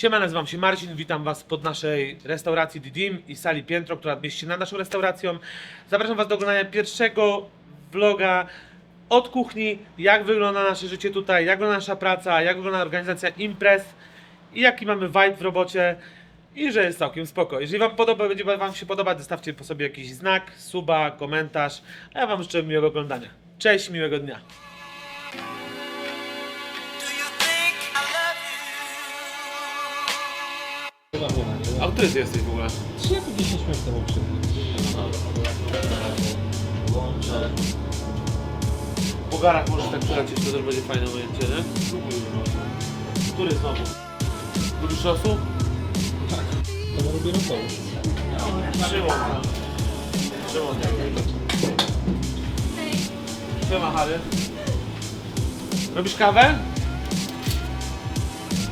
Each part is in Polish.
Siema, nazywam się Marcin, witam Was pod naszej restauracji Didim i sali Piętro, która mieści się nad naszą restauracją. Zapraszam Was do oglądania pierwszego vloga od kuchni, jak wygląda nasze życie tutaj, jak wygląda nasza praca, jak wygląda organizacja imprez i jaki mamy vibe w robocie i że jest całkiem spoko. Jeżeli Wam podoba, będzie Wam się podobać, zostawcie po sobie jakiś znak, suba, komentarz, a ja Wam życzę miłego oglądania. Cześć, miłego dnia. A który Ty jesteś w ogóle? 3 jak 10 minut temu przyszedł. Po garach możesz tak przelecieć, to też będzie fajne ujęcie, nie? Który znowu? Lubisz losu? To ma robię rosołu. Szymon. Szymon. Siema, Harry. Robisz kawę?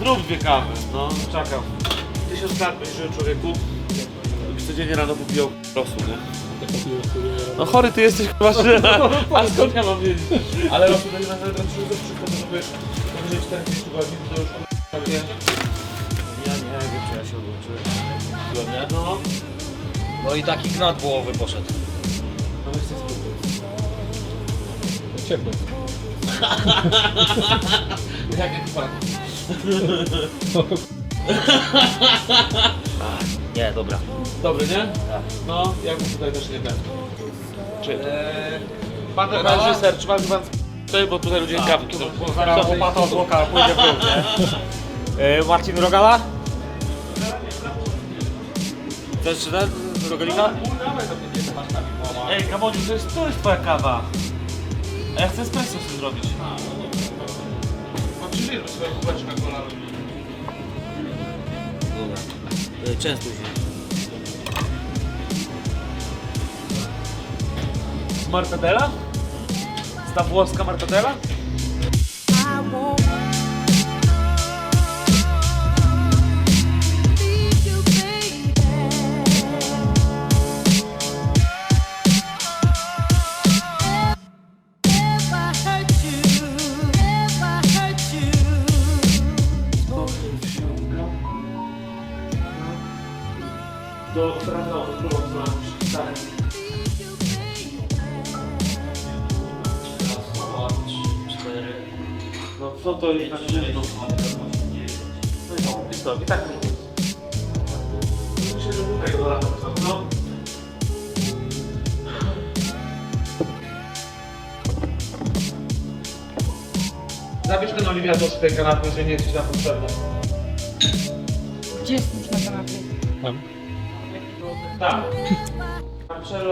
Zrób dwie kawy. No, czekam. Lat byś żył człowieku. Byś codziennie rano popijał losu, nie? No chory ty jesteś chyba, że... A skąd ja mam wiedzieć? Ale losu będzie na zaledwie 3 do 3, żeby powyżej 40 godzin to już takie... Ja nie wiem, czy ja się odłączyłem. No. No i taki gnat wołowy poszedł. No sobie spróbuj. Ciepło. Jak jak pan? Nie, dobra. Dobry, nie? Tak. No, jakby tutaj też nie ten. Czy... Eee, Pan reżyser, czy pan pan tutaj, bo tutaj ludzie kawki są. bo zaraz łopata od łoka pójdzie w dół, nie? Eee, Marcin Rogala? Chcesz czy ten? Rogalika? Ej, Kamoniu, to jest, to jest twoja kawa. A ja chcę espresso sobie zrobić. Mam przyjrzeć swoją kubeczkę kolana. Dobra. Eee, Częstuj się. Z martadela? Z ta włoska martadela? I won't Do sprawdzał, do którą stronę. Cztery. No co to jest na szybko? No i no, jest to, i tak Myślę, że tutaj go latam, no. Zabierz ten Oliwia do tej kanapy, jeżeli nie jest ci na potrzebne. Gdzie jesteś na kanapie? Tam. Tak. Marcelo,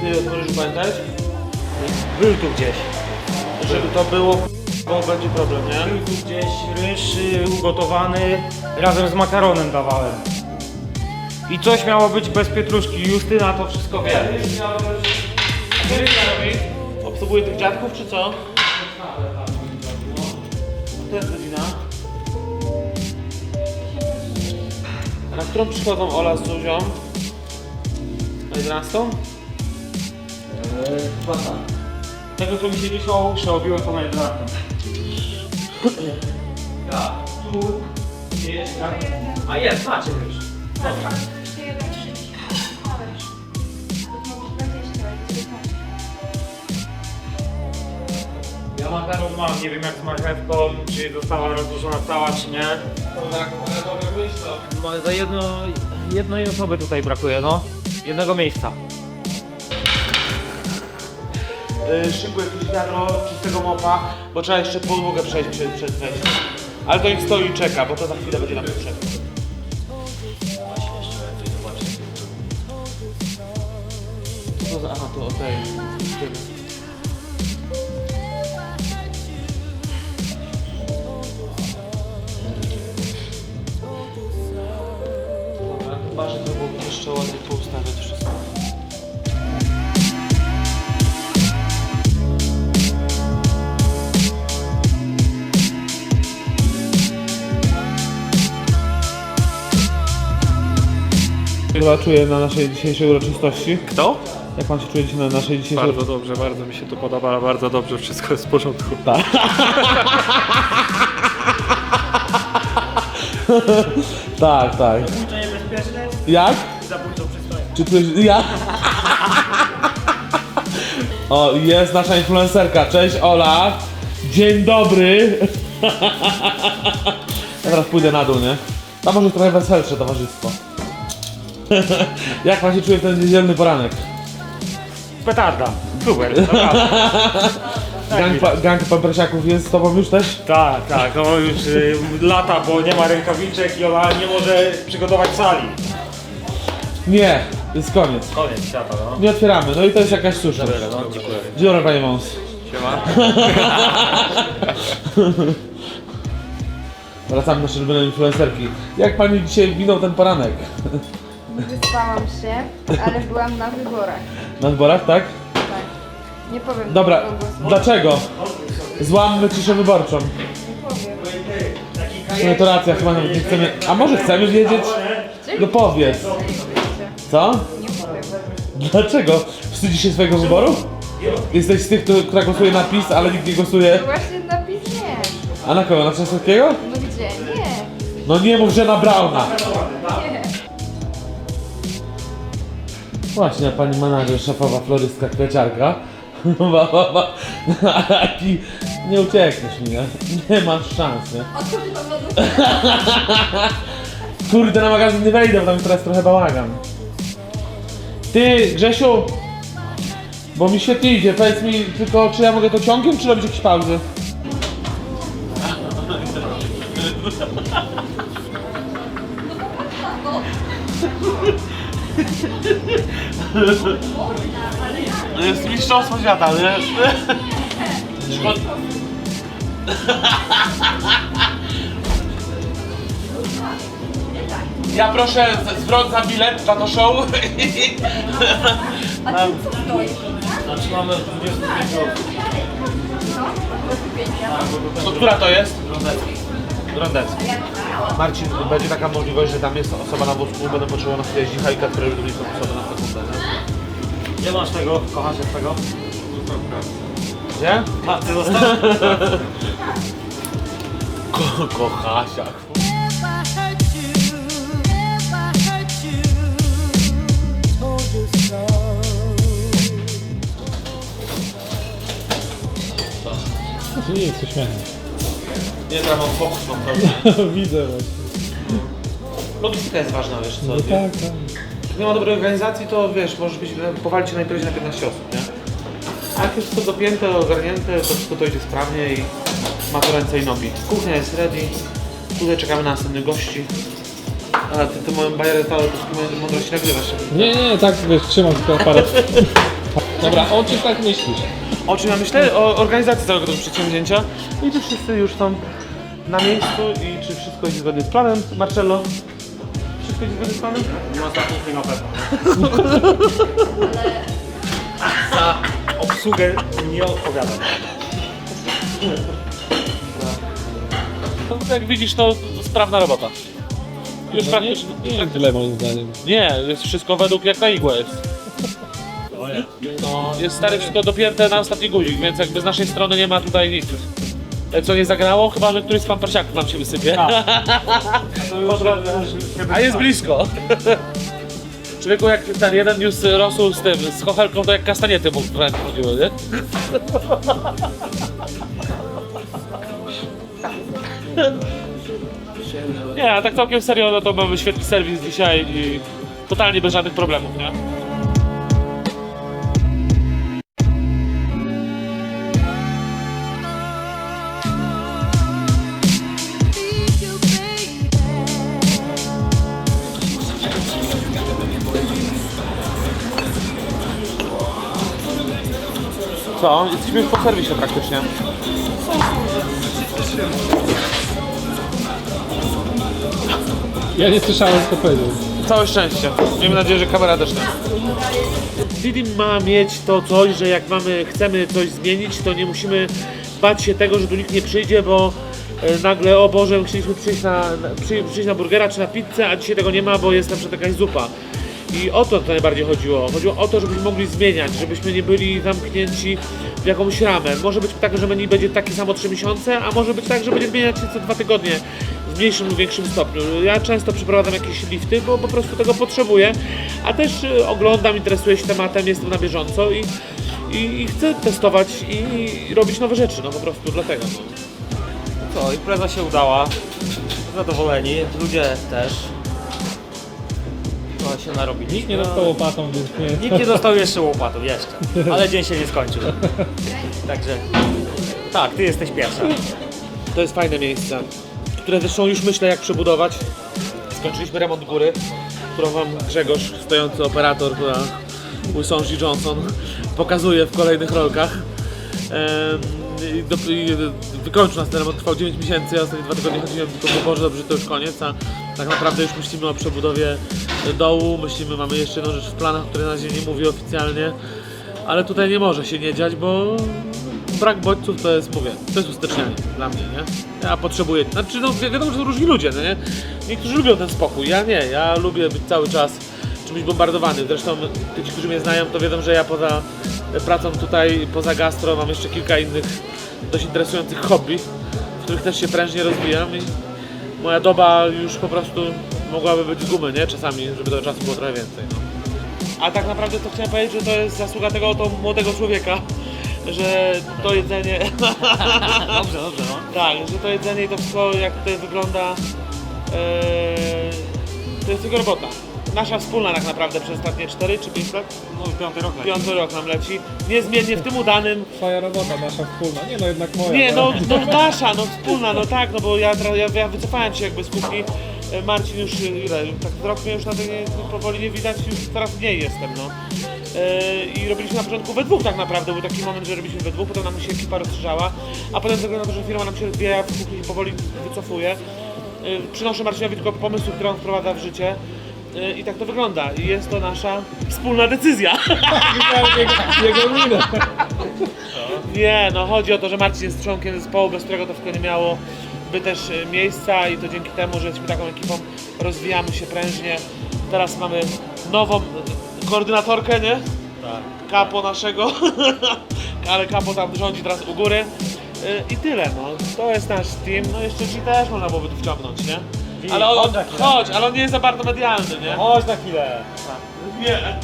Ty możesz pamiętać? Był tu gdzieś. Żeby to było, bo będzie problem, nie? Był tu gdzieś ryż y, ugotowany, razem z makaronem dawałem. I coś miało być bez pietruszki. Justyna to wszystko wie. Co Rysia robi? Obsługuje tych dziadków, czy co? To jest godzina. Na którą przychodzą Ola z Zuzią? Na 11? Chyba tak. Tego co mi się dzisiaj uszy obiło to na 11. Ja, tu, jest, tak? A jest, macie już. Dobra. Jeszcze jeden. Ależ. To może 20, ale 19. Ja makaron mam, nie wiem jak z marchewką, czy została rozłożona cała, czy nie. Tak, ale. No, za jedno, jednej osoby tutaj brakuje, no. Jednego miejsca. Yy, szykuję jakieś wiadro czystego mopa, bo trzeba jeszcze podłogę przejść przed, przed wejściem. Ale to niech stoi i czeka, bo to za chwilę będzie nam potrzebne. Co to za... Aha, to o poustawiać wszystko. Chyba czuję na naszej dzisiejszej uroczystości. Kto? Jak pan się czuje dzisiaj na naszej dzisiejszej Bardzo dobrze, bardzo mi się to podoba, bardzo dobrze, wszystko jest w porządku. tak, tak. To niebezpieczne, Jak? zabójczo. Czy ktoś... Ja? O, jest nasza influencerka. Cześć Ola. Dzień dobry. Ja teraz pójdę na dół, nie? Tam może trochę weselsze towarzystwo. Jak pan się czuje w ten niedzielny poranek? Petarda. Super, naprawdę. Gang, pa, gang pampersiaków jest z tobą już też? Tak, tak, no już y, lata, bo nie ma rękawiczek i ona nie może przygotować sali. Nie, jest koniec. Koniec świata, no. Nie otwieramy, no i to jest jakaś słuszność. No, dziękuję. Dzień dobry panie Mąs. Siema. Wracamy do naszej ulubionej influencerki. Jak pani dzisiaj minął ten poranek? Wyspałam się, ale byłam na wyborach. Na wyborach, tak? Tak. Nie powiem Dobra, kogo głosować. dlaczego? Złammy ciszę wyborczą. Nie powiem. W sumie to racja, chyba nawet nie chcemy... A może chcemy wiedzieć? No powiedz. Co? Dlaczego? Wstydzisz się swojego wyboru? Jesteś z tych, kto- która głosuje na PiS, ale nikt nie głosuje... Właśnie napis nie. A na kogo? Na Trzastowskiego? No gdzie? Nie. No nie mów, że na Brauna. Nie. Właśnie, pani menadżer, szefowa florystka, kwieciarka. Ba, ba, ba. Jaki... Nie uciekniesz mi, nie? Nie masz szans, nie? Kurde, na magazyn nie wejdę, bo tam jest teraz trochę bałagan. Ty, Grzesiu! Bo mi świetnie idzie, powiedz mi tylko, czy ja mogę to ciągiem, czy robić jakieś pauzy? To jest mistrzostwo świata, nie? Szkoda. Ja proszę z- zwrot za bilet na to show. Znaczy mamy 25 osób. To która to jest? Grądecki. Marcin, będzie taka możliwość, że tam jest osoba na wózku, będę potrzebował na chwilę zdzichajka, które lubi są osoby na sekundę, nie? Gdzie masz tego? Kochasz się tego? Gdzie? A, ty. Ko kochasiak. If Nie jest to śmieszne. Nie, teraz mam fokus, mam pełny. Widzę właśnie. Logistyka jest ważna, wiesz co? No tak, tak. Jak nie ma dobrej organizacji, to wiesz, możesz być, powalić się najpierw na 15 osób, nie? A jak jest wszystko dopięte, ogarnięte, to wszystko to idzie sprawnie i ma to ręce i nogi. Kuchnia jest ready, tutaj czekamy na następnych gości. A ty, ty moją bajerę całe to mądrości nagrywasz. Nie, nie, tak wiesz, trzymam tylko aparat. Dobra, o czym tak myślisz? O czym ja myślę? O organizacji całego tego przedsięwzięcia. I czy wszyscy już są na miejscu i czy wszystko idzie zgodnie z planem, Marcello? Wszystko idzie zgodnie z planem? Nie ma takiej na pewno. Za obsługę nie odpowiadam. No, jak widzisz, to sprawna robota. Już No, nie, praktycznie. nie tyle moim zdaniem. Nie, jest wszystko według jak na igłę jest. No, jest stary wszystko dopięte na ostatni guzik, więc jakby z naszej strony nie ma tutaj nic. E, Co nie zagrało? Chyba, że któryś z pampersiaków nam się wysypie. A jest blisko. Człowieku, jak ten jeden news rosół z tym, z chochelką, to jak kastaniety mu wręcz chodziły, nie? Nie, a tak całkiem serio, no to mamy świetny serwis dzisiaj i totalnie bez żadnych problemów, nie? Co? Jesteśmy już po serwisie praktycznie. Ja nie słyszałem, co powiedział. Całe szczęście. Miejmy nadzieję, że kamera też nie. Didim ma mieć to coś, że jak mamy, chcemy coś zmienić, to nie musimy bać się tego, że tu nikt nie przyjdzie, bo e, nagle, o Boże, chcieliśmy przyjść na, na, przy, przyjść na burgera czy na pizzę, a dzisiaj tego nie ma, bo jest na przykład jakaś zupa. I o to to najbardziej chodziło. Chodziło o to, żebyśmy mogli zmieniać, żebyśmy nie byli zamknięci w jakąś ramę. Może być tak, że menu będzie takie samo 3 miesiące, a może być tak, że będzie zmieniać się co dwa tygodnie w mniejszym lub większym stopniu. Ja często przeprowadzam jakieś lifty, bo po prostu tego potrzebuję, a też y, oglądam, interesuję się tematem, jestem na bieżąco i, i, i chcę testować i, i robić nowe rzeczy, no po prostu dlatego. No. Co, impreza się udała. Zadowoleni, ludzie też. Się. Nikt nie dostał łopatą, więc nie. Nikt nie dostał jeszcze łopatą, jeszcze. Ale dzień się nie skończył. Także. Tak, ty jesteś pierwsza. To jest fajne miejsce, które zresztą już myślę jak przebudować. Skończyliśmy remont góry, którą wam Grzegorz, stojący operator, która Wilsonji Johnson pokazuje w kolejnych rolkach. Em, i do, i wykończył nas ten remont, trwał 9 miesięcy, ja ostatnie dwa tygodnie chodziłem tylko po Boże, dobrze to już koniec, a tak naprawdę już myślimy o przebudowie dołu, myślimy, mamy jeszcze jedną rzecz w planach, o której na razie nie mówię oficjalnie, ale tutaj nie może się nie dziać, bo brak bodźców to jest, mówię, to jest ustecznianie dla mnie, nie? Ja potrzebuję, znaczy no wi- wiadomo, że są różni ludzie, no nie? Niektórzy lubią ten spokój, ja nie, ja lubię być cały czas czymś bombardowany. Zresztą ci, którzy mnie znają, to wiedzą, że ja poza pracą tutaj, poza gastro, mam jeszcze kilka innych dość interesujących hobby, w których też się prężnie rozwijam i moja doba już po prostu mogłaby być z gumy, nie? Czasami, żeby tego czasu było trochę więcej. No. A tak naprawdę to chciałem powiedzieć, że to jest zasługa tego oto młodego człowieka, że to jedzenie... Dobrze, dobrze, no. Tak, że to jedzenie i to wszystko jak tutaj wygląda, e, to jest jego robota. Nasza wspólna tak naprawdę przez ostatnie 4 czy 5 lat, No piąty rok leci. piąty rok nam leci. Niezmiennie w tym udanym. Twoja robota, nasza wspólna. Nie no, jednak moja. Nie, no, no nasza, no wspólna, no tak, no bo ja, tra- ja, ja wycofałem się jakby z kuchni. E, Marcin już, e, ile, tak rok mnie już na tej powoli nie widać, już coraz mniej jestem, no. E, I robiliśmy na początku we dwóch tak naprawdę, był taki moment, że robiliśmy we dwóch, potem nam się ekipa rozszerzała, a potem ze względu na to, że firma nam się rozwija, kuchni powoli wycofuje. Przynoszę Marcinowi tylko pomysły, które on wprowadza w życie. I tak to wygląda. I jest to nasza wspólna decyzja. Jego minę. Nie, no chodzi o to, że Marcin jest członkiem zespołu, bez którego to wszystko nie miało by też e, miejsca i to dzięki temu, że jesteśmy taką ekipą, rozwijamy się prężnie. Teraz mamy nową koordynatorkę, nie? Tak. Kapo naszego, ale Kapo tam rządzi teraz u góry. E, I tyle, no. To jest nasz team. No jeszcze ci też można byłoby tu wciągnąć, nie? Wi, Ale on, chodź na chwilę. chodź, ale on nie jest za bardzo medialny, nie? Chodź na chwilę. Nie.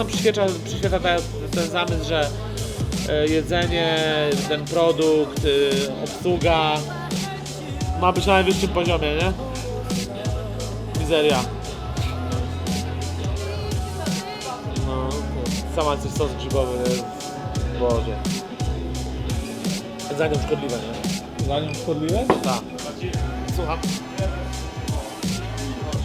Nam przyświeca, przyświeca ta, ten zamysł, że e, jedzenie, ten produkt, e, obsługa ma być na najwyższym poziomie, nie? Mizeria. No, sama coś sos grzybowy, jest... Boże. Jedzenie szkodliwe, nie? Zanim szkodliwe? Tak. Słucham.